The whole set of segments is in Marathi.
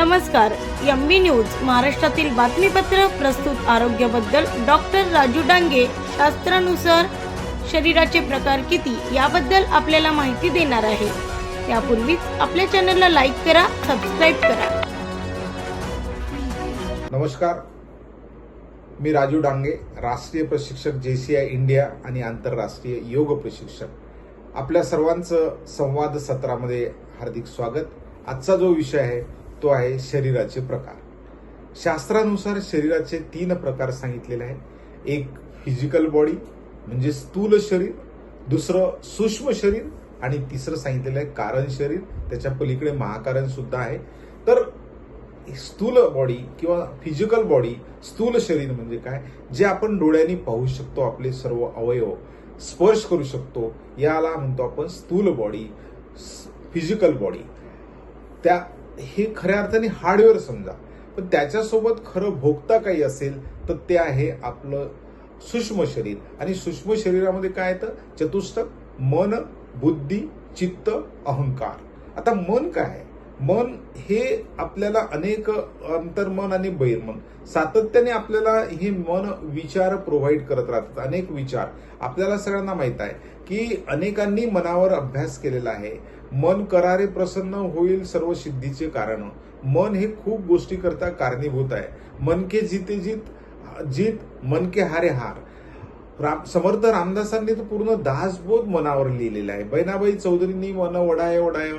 नमस्कार एम बी न्यूज महाराष्ट्रातील बातमीपत्र प्रस्तुत आरोग्याबद्दल डॉक्टर राजू डांगे शास्त्रानुसार शरीराचे प्रकार किती याबद्दल आपल्याला माहिती देणार आहे. त्यापूर्वीच आपल्या चॅनलला लाईक करा सबस्क्राईब करा. नमस्कार. मी राजू डांगे राष्ट्रीय प्रशिक्षक जे सी आय इंडिया आणि आंतरराष्ट्रीय योग प्रशिक्षक. आपल्या सर्वांचं संवाद सत्रामध्ये हार्दिक स्वागत. आजचा जो विषय आहे तो आहे शरीराचे प्रकार. शास्त्रानुसार शरीराचे तीन प्रकार सांगितलेले आहेत. एक फिजिकल बॉडी म्हणजे स्थूल शरीर दुसरं सूक्ष्म शरीर आणि तिसरं सांगितलेलं आहे कारण शरीर. त्याच्या पलीकडे महाकारण सुद्धा आहे. तर स्थूल बॉडी किंवा फिजिकल बॉडी स्थूल शरीर म्हणजे काय? जे आपण डोळ्यांनी पाहू शकतो आपले सर्व अवयव स्पर्श करू शकतो याला म्हणतो आपण स्थूल बॉडी फिजिकल बॉडी त्या हे खऱ्या अर्थाने हार्डवेअर समजा. पण त्याच्यासोबत खरं भोगता काही असेल तर ते आहे आपलं सूक्ष्म शरीर. आणि सूक्ष्म शरीरामध्ये काय येतं? चतुष्टक मन बुद्धी चित्त अहंकार. आता मन काय आहे? मन हे आपल्याला अनेक अंतर्मन आणि बहिर्मन. सातत्याने आपल्याला हे मन विचार प्रोव्हाइड करत राहतात. अनेक विचार. आपल्याला सगळ्यांना माहीत आहे की अनेकांनी मनावर अभ्यास केलेला आहे. मन करारे प्रसन्न होईल सर्व सिद्धीचे कारण. मन हे खूप गोष्टी करता कारणीभूत आहे. मन के जिते जीत जीत मन के हारे हार. राम समर्थ रामदासांनी तर पूर्ण दासबोध मनावर लिहिलेला आहे. बहिणाबाई चौधरींनी मन वडाय वडाय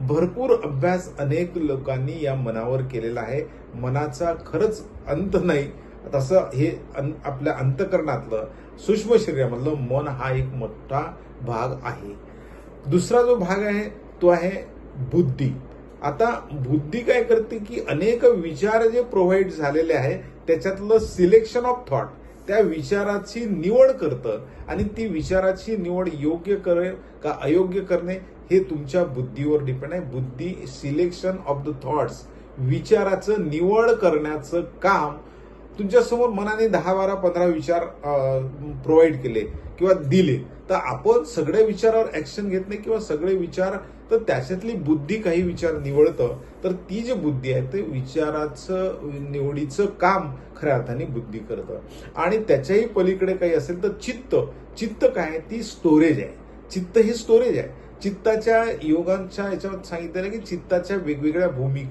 भरपूर अभ्यास अनेक लोकांनी या मनावर केलेला आहे. मनाचा खरंच अंत नाही. तसं हे आपल्या अंतकरणातलं सूक्ष्म शरीरामधलं मन हा एक मोठा भाग आहे. दुसरा जो भाग आहे तो आहे बुद्धी. आता बुद्धी काय करते की अनेक विचार जे प्रोव्हाइड झालेले आहे त्याच्यातलं सिलेक्शन ऑफ थॉट त्या विचाराची निवड करतं आणि ती विचाराची निवड योग्य करेल का अयोग्य करणे हे तुमच्या बुद्धीवर डिपेंड आहे. बुद्धी सिलेक्शन ऑफ द थॉट्स विचाराचं निवड करण्याचं काम तुमच्यासमोर मनाने दहा बारा पंधरा विचार प्रोव्हाइड केले किंवा दिले तर आपण सगळ्या विचारावर ऍक्शन घेत नाही किंवा सगळे विचार तर त्याच्यातली बुद्धी काही विचार निवडतं तर ती जी बुद्धी आहे ते विचाराचं निवडीचं काम खऱ्या अर्थाने बुद्धी करतं. आणि त्याच्याही पलीकडे काही असेल तर चित्त चित्त काय आहे? ती स्टोरेज आहे. चित्त ही स्टोरेज आहे. चित्ताच्या योगांच्या याच्यावर सांगितलेलं की चित्ताच्या वेगवेगळ्या भूमी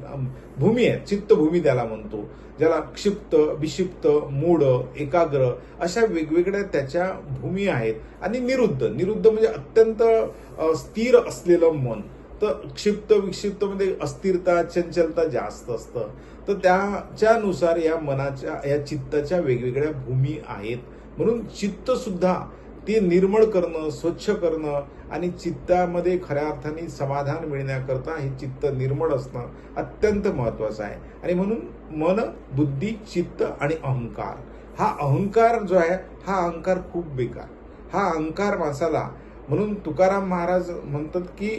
भूमी आहेत. चित्तभूमी त्याला म्हणतो. ज्याला क्षिप्त विक्षिप्त मूढ एकाग्र अशा वेगवेगळ्या त्याच्या भूमी आहेत. आणि निरुद्ध. निरुद्ध म्हणजे अत्यंत स्थिर असलेलं मन. तर क्षिप्त विक्षिप्तमध्ये म्हणजे अस्थिरता चंचलता जास्त असतं. तर त्याच्यानुसार या मनाच्या या चित्ताच्या वेगवेगळ्या भूमी आहेत. म्हणून चित्त सुद्धा ते निर्मळ करणं स्वच्छ करणं आणि चित्तामध्ये खऱ्या अर्थाने समाधान मिळण्याकरता हे चित्त निर्मळ असणं अत्यंत महत्वाचं आहे. आणि म्हणून मन बुद्धी चित्त आणि अहंकार. हा अहंकार जो आहे हा अहंकार खूप बेकार. हा अहंकार माणसाला म्हणून तुकाराम महाराज म्हणतात की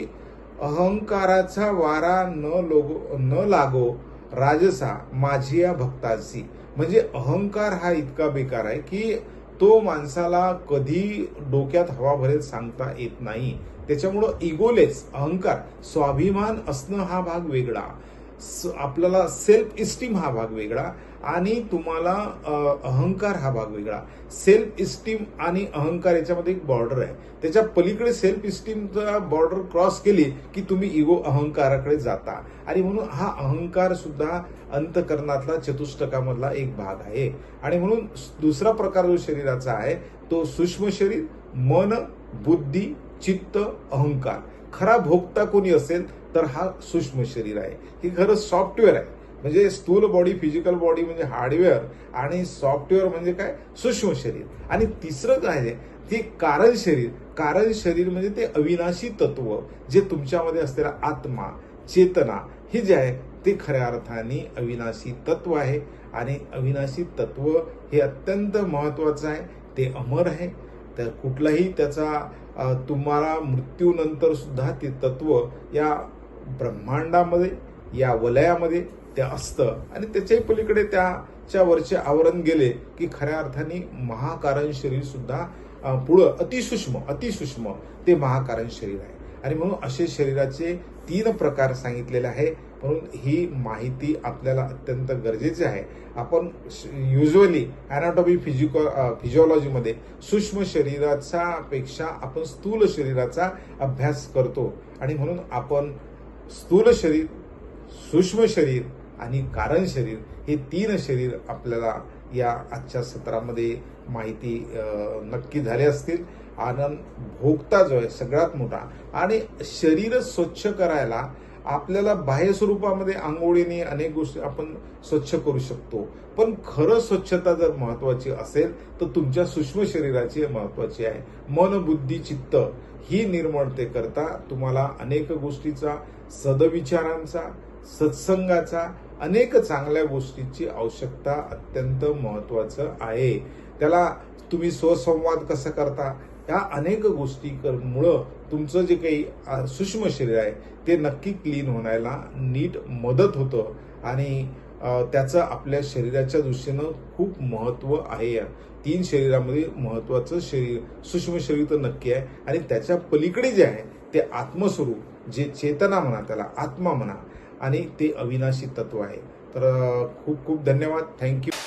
अहंकाराचा वारा न लोगो न लागो राजसा माझी या भक्तासी. म्हणजे अहंकार हा इतका बेकार आहे की तो माणसाला कधी डोक्यात हवा भरेल सांगता येत नाही. त्याच्यामुळं इगोलेस अहंकार स्वाभिमान असणं हा भाग वेगळा. आपल्याला सेल्फ इस्टीम हा भाग वेगळा आणि तुम्हाला अहंकार हा भाग वेगळा. सेल्फ इस्टीम आणि अहंकार याच्यामध्ये एक बॉर्डर आहे. त्याच्या पलीकडे सेल्फ इस्टीमचा बॉर्डर क्रॉस केली की तुम्ही इगो अहंकाराकडे जाता. आणि म्हणून हा अहंकार सुद्धा अंतकरणातला चतुष्टकामधला एक भाग आहे. आणि म्हणून दुसरा प्रकार जो शरीराचा आहे तो सूक्ष्म शरीर मन बुद्धी चित्त अहंकार. खरा भोगता कोणी असेल तर हा सूक्ष्म शरीर आहे. ही खरं सॉफ्टवेअर आहे. म्हणजे स्थूल बॉडी फिजिकल बॉडी म्हणजे हार्डवेअर आणि सॉफ्टवेअर म्हणजे काय? सूक्ष्म शरीर. आणि तिसरं काय आहे ते कारण शरीर. कारण शरीर म्हणजे ते अविनाशी तत्व जे तुमच्यामध्ये असलेला आत्मा चेतना हे जे आहे ते खऱ्या अर्थाने अविनाशी तत्व आहे. आणि अविनाशी तत्व हे अत्यंत महत्वाचं आहे. ते अमर आहे. तर कुठलाही त्याचा तुम्हाला मृत्यूनंतर सुद्धा ते तत्व या ब्रह्मांडामध्ये या वलयामध्ये ते असतं. आणि त्याच्याही पलीकडे त्याच्या वरचे आवरण गेले की खऱ्या अर्थाने महाकारण शरीर सुद्धा पुढं अतिसूक्ष्म अतिसूक्ष्म ते महाकारण शरीर आहे. आणि म्हणून असे शरीराचे तीन प्रकार सांगितलेले आहे. म्हणून ही माहिती आपल्याला अत्यंत गरजेची आहे. आपण युजली अॅनाटॉमी फिजिको फिजिओलॉजीमध्ये सूक्ष्म शरीराचा पेक्षा आपण स्थूल शरीराचा अभ्यास करतो. आणि म्हणून आपण स्थूल शरीर सूक्ष्म शरीर आणि कारण शरीर हे तीन शरीर आपल्याला या आजच्या सत्रामध्ये माहिती नक्की झाले असतील. आनंद भोगता जो आहे सगळ्यात मोठा. आणि शरीर स्वच्छ करायला आपल्याला बाह्य स्वरूपामध्ये आंघोळीने अनेक गोष्टी आपण स्वच्छ करू शकतो. पण खरं स्वच्छता जर महत्वाची असेल तर तुमच्या सूक्ष्म शरीराची महत्वाची आहे. मन बुद्धी चित्त ही निर्मळते करता तुम्हाला अनेक गोष्टीचा सदविचारांचा सत्संगाचा अनेक चांगल्या गोष्टीची आवश्यकता अत्यंत महत्वाचं आहे. त्याला तुम्ही स्वसंवाद कसा करता? या अनेक गोष्टी मुळं तुमचं जे काही सूक्ष्म शरीर आहे ते नक्की क्लीन होण्याला नीट मदत होतं. आणि त्याचं आपल्या शरीराच्या दृष्टीनं खूप महत्त्व आहे. या तीन शरीरामध्ये महत्त्वाचं शरीर सूक्ष्म शरीर तर नक्की आहे. आणि त्याच्या पलीकडे जे आहे ते आत्मस्वरूप जे चेतना म्हणा त्याला आत्मा म्हणा आणि ते अविनाशी तत्व आहे. तर खूप खूप धन्यवाद. थँक्यू.